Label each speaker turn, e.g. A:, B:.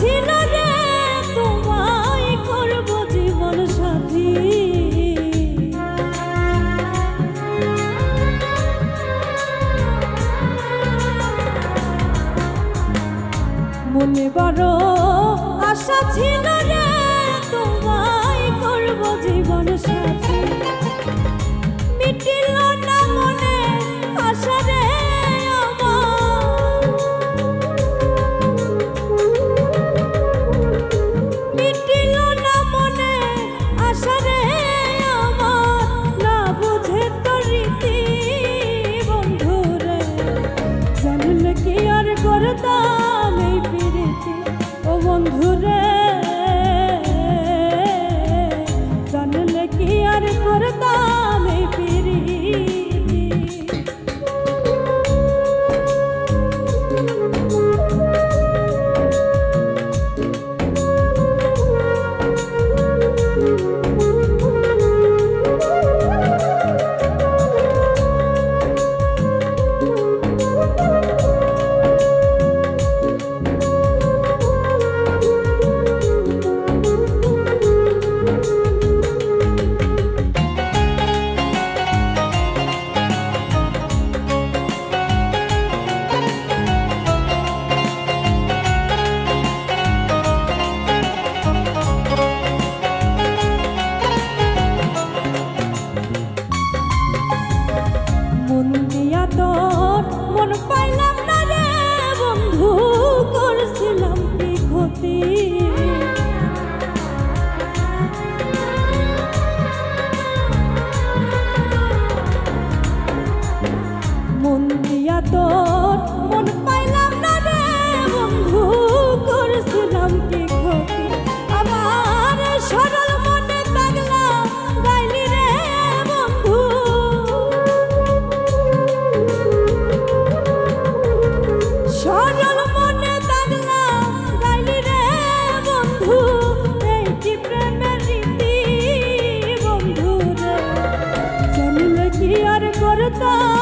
A: ছিল রে তোমায় করব জীবন সাথী। মনে বড় আশা জীবন সাথী। মিটিল time.